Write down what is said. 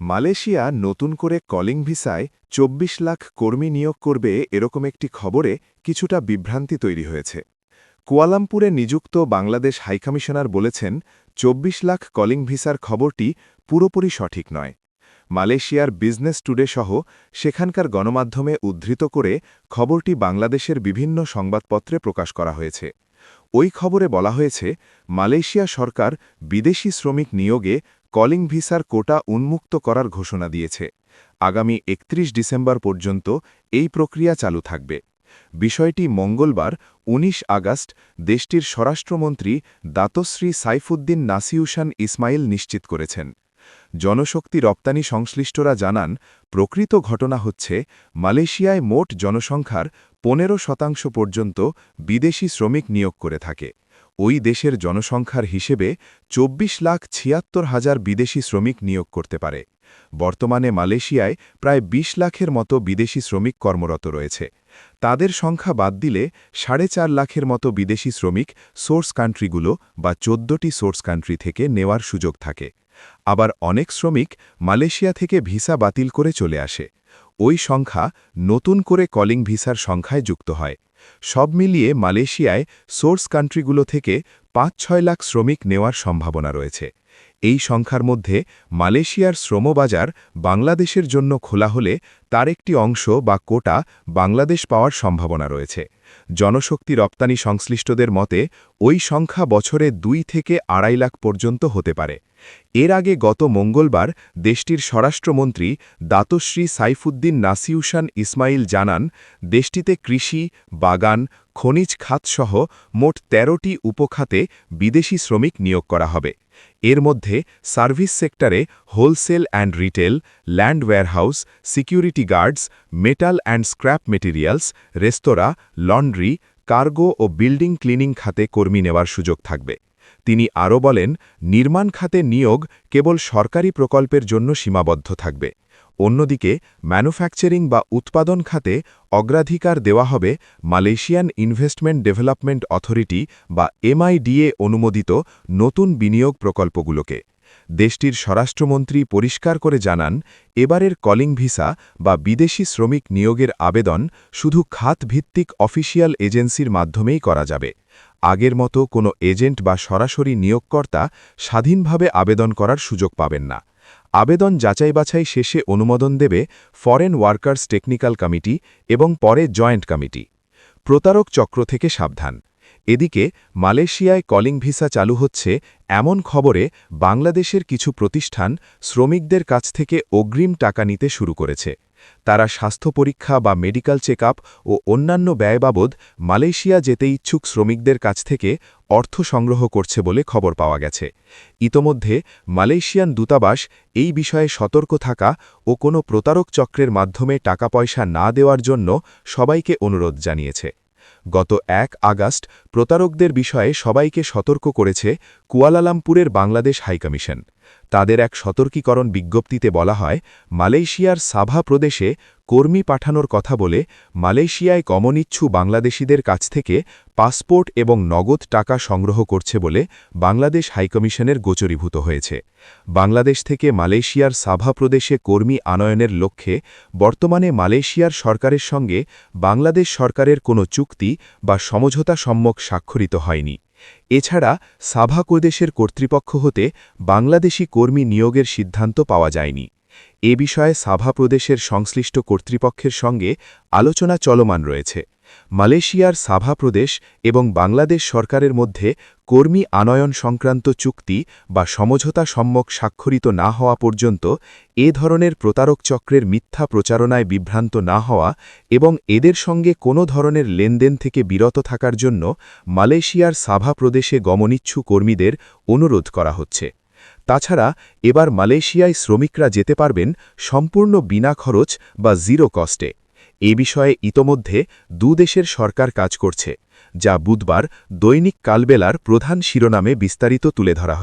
Malaysia নতুন করে calling ভিসায় ২৪ লাখ কর্মী নিয়োগ করবে এরকম একটি খবরে কিছুটা বিভ্রান্তি তৈরি হয়েছে। কুয়ালামপুরে নিযুক্ত বাংলাদেশ হাইকমিশনার বলেছেন ২৪ লাখ কলিং ভিসার খবরটি পুরোপুরি সঠিক নয়। মালয়েশিয়ার বিজনেস টুডে সহ সেখানকার গণমাধ্যমে উদ্ধৃত করে খবরটি বাংলাদেশের বিভিন্ন সংবাদপত্রে প্রকাশ করা হয়েছে। ওই খবরে বলা হয়েছে, মালয়েশিয়া সরকার বিদেশি শ্রমিক নিয়োগে কলিং ভিসার কোটা উন্মুক্ত করার ঘোষণা দিয়েছে। আগামী ৩১ ডিসেম্বর পর্যন্ত এই প্রক্রিয়া চালু থাকবে। বিষয়টি মঙ্গলবার ১৯ আগস্ট, দেশটির স্বরাষ্ট্রমন্ত্রী দাতশ্রী সাইফুদ্দিন নাসিউসান ইসমাইল নিশ্চিত করেছেন। জনশক্তি রপ্তানি সংশ্লিষ্টরা জানান, প্রকৃত ঘটনা হচ্ছে, মালয়েশিয়ায় মোট জনসংখ্যার পনেরো শতাংশ পর্যন্ত বিদেশি শ্রমিক নিয়োগ করে থাকে। ওই দেশের জনসংখ্যার হিসেবে ২৪ লাখ ছিয়াত্তর হাজার বিদেশি শ্রমিক নিয়োগ করতে পারে। বর্তমানে মালয়েশিয়ায় প্রায় ২০ লাখের মতো বিদেশি শ্রমিক কর্মরত রয়েছে। তাদের সংখ্যা বাদ দিলে সাড়ে চার লাখের মতো বিদেশি শ্রমিক সোর্স কান্ট্রিগুলো বা চোদ্দটি সোর্স কান্ট্রি থেকে নেওয়ার সুযোগ থাকে। আবার অনেক শ্রমিক মালয়েশিয়া থেকে ভিসা বাতিল করে চলে আসে। ওই সংখ্যা নতুন করে কলিং ভিসার সংখ্যায় যুক্ত হয়। সব মিলিয়ে মালয়েশিয়ায় সোর্স কান্ট্রিগুলো থেকে পাঁচ ছয় লাখ শ্রমিক নেওয়ার সম্ভাবনা রয়েছে। এই সংখ্যার মধ্যে মালয়েশিয়ার শ্রমবাজার বাংলাদেশের জন্য খোলা হলে তার একটি অংশ বা কোটা বাংলাদেশ পাওয়ার সম্ভাবনা রয়েছে। জনশক্তি রপ্তানি সংশ্লিষ্টদের মতে, ওই সংখ্যা বছরে দুই থেকে আড়াই লাখ পর্যন্ত হতে পারে। এর আগে গত মঙ্গলবার দেশটির স্বরাষ্ট্রমন্ত্রী দাতশ্রী সাইফুদ্দিন নাসিউসান ইসমাইল জানান, দেশটিতে কৃষি, বাগান খনিজ খাতসহ মোট ১৩টি উপখাতে বিদেশি শ্রমিক নিয়োগ করা হবে। এর মধ্যে সার্ভিস সেক্টরে wholesale and retail, land warehouse security guards, metal and scrap materials, restaurant, laundry, cargo O building cleaning খাতে কর্মী নেওয়ার সুযোগ থাকবে। তিনি আরও বলেন, নির্মাণ খাতে নিয়োগ কেবল সরকারি প্রকল্পের জন্য সীমাবদ্ধ থাকবে। অন্যদিকে ম্যানুফ্যাকচারিং বা উৎপাদন খাতে অগ্রাধিকার দেওয়া হবে মালয়েশিয়ান ইনভেস্টমেন্ট ডেভেলপমেন্ট অথরিটি বা এমআইডিএ অনুমোদিত নতুন বিনিয়োগ প্রকল্পগুলোকে। দেশটির স্বরাষ্ট্রমন্ত্রী পরিষ্কার করে জানান, এবারের কলিং ভিসা বা বিদেশি শ্রমিক নিয়োগের আবেদন শুধু খাতভিত্তিক অফিসিয়াল এজেন্সির মাধ্যমেই করা যাবে। আগের মতো কোনো এজেন্ট বা সরাসরি নিয়োগকর্তা স্বাধীনভাবে আবেদন করার সুযোগ পাবেন না। আবেদন যাচাই বাছাই শেষে অনুমোদন দেবে ফরেন ওয়ার্কার্স টেকনিক্যাল কমিটি এবং পরে জয়েন্ট কমিটি প্রতারক চক্র থেকে সাবধান। এদিকে, মালয়েশিয়ায় কলিং ভিসা চালু হচ্ছে এমন খবরে বাংলাদেশের কিছু প্রতিষ্ঠান শ্রমিকদের কাছ থেকে অগ্রিম টাকা নিতে শুরু করেছে। তারা স্বাস্থ্য পরীক্ষা বা মেডিকেল চেক ও অন্যান্য ব্যয় বাবদ মালয়েশিয়া যেতে ইচ্ছুক শ্রমিকদের কাছ থেকে অর্থ সংগ্রহ করছে বলে খবর পাওয়া গেছে। ইতোমধ্যে মালয়েশিয়ান দূতাবাস এই বিষয়ে সতর্ক থাকা ও কোনো প্রতারক চক্রের মাধ্যমে টাকা পয়সা না দেওয়ার জন্য সবাইকে অনুরোধ জানিয়েছে। গত এক আগস্ট প্রতারকদের বিষয়ে সবাইকে সতর্ক করেছে কুয়ালালামপুরের বাংলাদেশ হাইকমিশন। তাদের এক সতর্কীকরণ বিজ্ঞপ্তিতে বলা হয়, মালয়েশিয়ার সাভা প্রদেশে কর্মী পাঠানোর কথা বলে মালয়েশিয়ায় কমনিচ্ছু বাংলাদেশিদের কাছ থেকে পাসপোর্ট এবং নগদ টাকা সংগ্রহ করছে বলে বাংলাদেশ হাইকমিশনের গোচরীভূত হয়েছে। বাংলাদেশ থেকে মালয়েশিয়ার সাভা প্রদেশে কর্মী আনয়নের লক্ষ্যে বর্তমানে মালয়েশিয়ার সরকারের সঙ্গে বাংলাদেশ সরকারের কোনো চুক্তি বা সমঝোতা সম্মক স্বাক্ষরিত হয়নি। এছাড়া সাভা কোদেশের কর্তৃপক্ষ হতে বাংলাদেশি কর্মী নিয়োগের সিদ্ধান্ত পাওয়া যায়নি। এ বিষয়ে সাভা প্রদেশের সংশ্লিষ্ট কর্তৃপক্ষের সঙ্গে আলোচনা চলমান রয়েছে। মালয়েশিয়ার সাভা প্রদেশ এবং বাংলাদেশ সরকারের মধ্যে কর্মী আনয়ন সংক্রান্ত চুক্তি বা সমঝোতা সম্মক স্বাক্ষরিত না হওয়া পর্যন্ত এ ধরনের প্রতারক চক্রের মিথ্যা প্রচারণায় বিভ্রান্ত না হওয়া এবং এদের সঙ্গে কোনো ধরনের লেনদেন থেকে বিরত থাকার জন্য মালয়েশিয়ার সাভা প্রদেশে গমনিচ্ছু কর্মীদের অনুরোধ করা হচ্ছে। তাছাড়া, এবার মালয়েশিয়ায় শ্রমিকরা যেতে পারবেন সম্পূর্ণ বিনা খরচ বা জিরো কস্টে। এ বিষয়ে ইতোমধ্যে দুদেশের সরকার কাজ করছে, যা বুধবার দৈনিক কালবেলার প্রধান শিরোনামে বিস্তারিত তুলে ধরা হয়েছে।